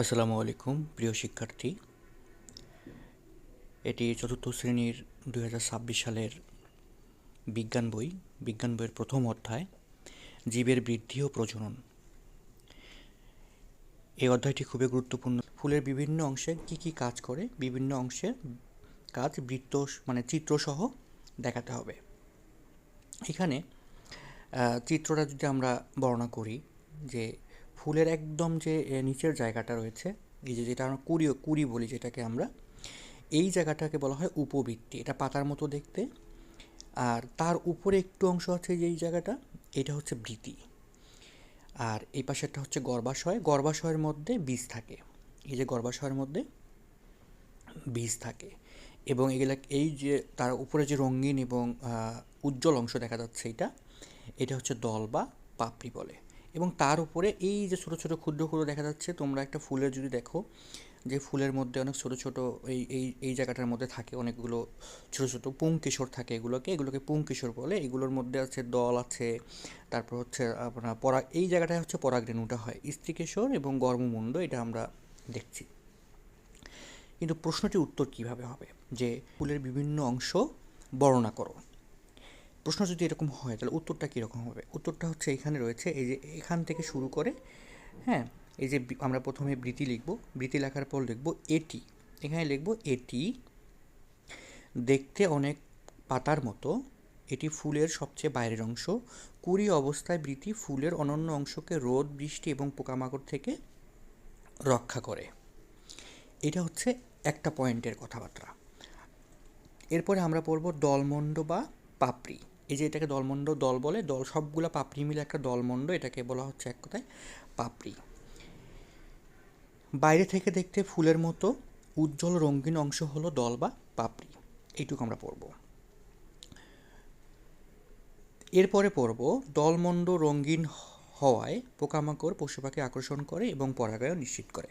আসসালামু আলাইকুম, প্রিয় শিক্ষার্থী। এটি চতুর্থ শ্রেণির দু হাজার ছাব্বিশ সালের বিজ্ঞান বই, বিজ্ঞান বইয়ের প্রথম অধ্যায়, জীবের বৃদ্ধি ও প্রজনন। এই অধ্যায়টি খুবই গুরুত্বপূর্ণ। ফুলের বিভিন্ন অংশে কি কি কাজ করে, বিভিন্ন অংশের কাজ বৃত্ত মানে চিত্রসহ দেখাতে হবে। এখানে চিত্রটা যদি আমরা বর্ণনা করি, যে ফুলের একদম যে নিচের জায়গাটা রয়েছে, এই যে যেটা আমরা কুড়ি কুড়ি বলি যেটাকে আমরা, এই জায়গাটাকে বলা হয় উপবৃত্তি। এটা পাতার মতো দেখতে। আর তার উপরে একটু অংশ আছে যে, এই জায়গাটা, এটা হচ্ছে বৃতি আর এই পাশেরটা হচ্ছে গর্ভাশয়। গর্ভাশয়ের মধ্যে বীজ থাকে। এই যে গর্ভাশয়ের মধ্যে বীজ থাকে। এবং এগুলা, এই যে, তার উপরে যে রঙিন এবং উজ্জ্বল অংশ দেখা যাচ্ছে এটা এটা হচ্ছে দল বা পাপড়ি বলে। এবং তার উপরে এই যে ছোটো ছোটো ক্ষুদ্র ক্ষুদ্র দেখা যাচ্ছে, তোমরা একটা ফুলের যদি দেখো, যে ফুলের মধ্যে অনেক ছোটো ছোটো এই এই এই জায়গাটার মধ্যে থাকে অনেকগুলো ছোটো ছোটো পুংকেশর থাকে এগুলোকে এগুলোকে পুংকেশর বলে। এগুলোর মধ্যে আছে দল আছে, তারপর হচ্ছে আপনার পরা, এই জায়গাটায় হচ্ছে পরাগরেণুটা হয়। স্ত্রীকেশর এবং গর্ভমুণ্ড, এটা আমরা দেখছি। কিন্তু প্রশ্নটির উত্তর কীভাবে হবে? যে ফুলের বিভিন্ন অংশ বর্ণনা করো। প্রশ্ন যদি এরকম হয়, তাহলে উত্তরটা কীরকম হবে? উত্তরটা হচ্ছে এখানে রয়েছে, এই যে এখান থেকে শুরু করে হ্যাঁ এই যে আমরা প্রথমে বৃতি লিখব, বৃতি লেখার পর লিখব এটি। এখানে লিখব এটি দেখতে অনেক পাতার মতো, এটি ফুলের সবচেয়ে বাইরের অংশ। কুড়ি অবস্থায় বৃতি ফুলের অনন্য অংশকে রোদ, বৃষ্টি এবং পোকামাকড় থেকে রক্ষা করে। এটা হচ্ছে একটা পয়েন্টের কথাবার্তা। এরপরে আমরা পড়ব দলমণ্ড বা পাপড়ি। এই যে এটাকে দলমণ্ড দল বলে, দল সবগুলা পাপড়ি মিলে একটা দলমণ্ড, এটাকে বলা হচ্ছে এক কথায় পাপড়ি। বাইরে থেকে দেখতে ফুলের মতো উজ্জ্বল রঙিন অংশ হলো দল বা পাপড়ি। এইটুকু আমরা পড়ব। এরপরে পড়ব দলমণ্ড রঙিন হওয়ায় পোকামাকড় পশু পাখি আকর্ষণ করে এবং পরাগায়ন নিশ্চিত করে।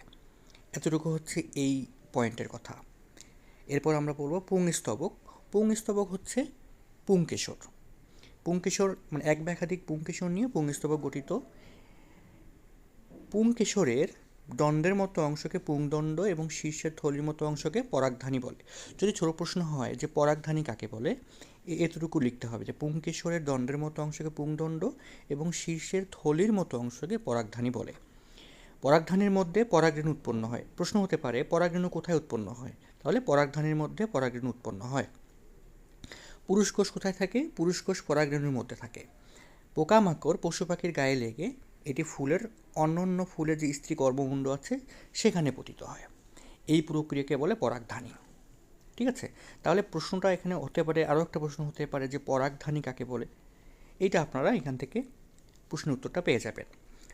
এতটুকু হচ্ছে এই পয়েন্টের কথা। এরপর আমরা পড়ব পুংস্তবক। পুংস্তবক হচ্ছে পুংকেশর। পুংকেশর মানে এক বা একাধিক পুংকেশর নিয়ে পুংস্তবক গঠিত। পুংকেশরের দণ্ডের মতো অংশকে পুংদণ্ড এবং শীর্ষের থলির মতো অংশকে পরাগধানী বলে। যদি ছোট প্রশ্ন হয় যে পরাগধানী কাকে বলে এতটুকু লিখতে হবে যে পুংকেশরের দণ্ডের মতো অংশকে পুংদণ্ড এবং শীর্ষের থলির মতো অংশকে পরাগধানী বলে। পরাগধানীর মধ্যে পরাগরেণু উৎপন্ন হয়। প্রশ্ন হতে পারে, পরাগরেণু কোথায় উৎপন্ন হয়? তাহলে পরাগধানীর মধ্যে পরাগরেণু উৎপন্ন হয়। পুরুষ কোষ কোথায় থাকে? পুরুষ কোষ পরাগরেণুর মধ্যে থাকে। পোকামাকড় পশু পাখির গায়ে লেগে এটি ফুলের অন্য অন্য ফুলের যে স্ত্রী গর্ভমুণ্ড আছে, সেখানে পতিত হয়। এই প্রক্রিয়াকে বলে পরাগধানী। ঠিক আছে? তাহলে প্রশ্নটা এখানে হতে পারে, আরও একটা প্রশ্ন হতে পারে যে পরাগধানী কাকে বলে? এইটা আপনারা এখান থেকে প্রশ্নের উত্তরটা পেয়ে যাবেন।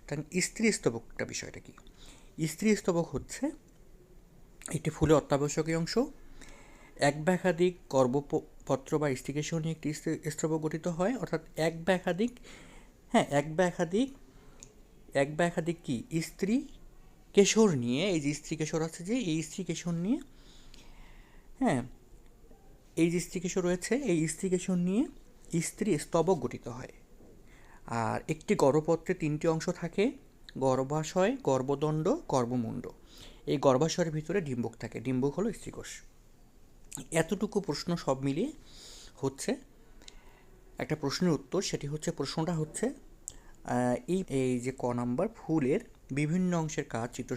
তাহলে স্ত্রী স্তবকটা বিষয়টা কি? স্ত্রী স্তবক হচ্ছে একটি ফুলের অত্যাবশ্যকীয় অংশ, এক বা একাধিক গর্ভপত্র বা স্টিকেশন নিয়ে একটি স্তবক গঠিত হয়, অর্থাৎ এক বা একাধিক হ্যাঁ এক বা একাধিক, এক বা একাধিক কি? স্ত্রী কেশর নিয়ে, এই যে স্ত্রী কেশর আছে যে, এই স্ত্রী কেশর নিয়ে হ্যাঁ এই যে স্ত্রী কেশর রয়েছে, এই স্ত্রী কেশর নিয়ে স্ত্রী স্তবক গঠিত হয়। আর একটি গর্ভপত্রে তিনটি অংশ থাকে, গর্ভাশয়, গর্ভদণ্ড গর্ভমুণ্ড এই গর্ভাশয়ের ভিতরে ডিম্বক থাকে, ডিম্বক হলো স্ত্রীকোষ। এতটুকু প্রশ্ন সব মিলিয়ে হচ্ছে, একটা প্রশ্নের উত্তর সেটি হচ্ছে, প্রশ্নটা হচ্ছে এই এই যে ক নাম্বার, ফুলের বিভিন্ন অংশের কাজ চিত্র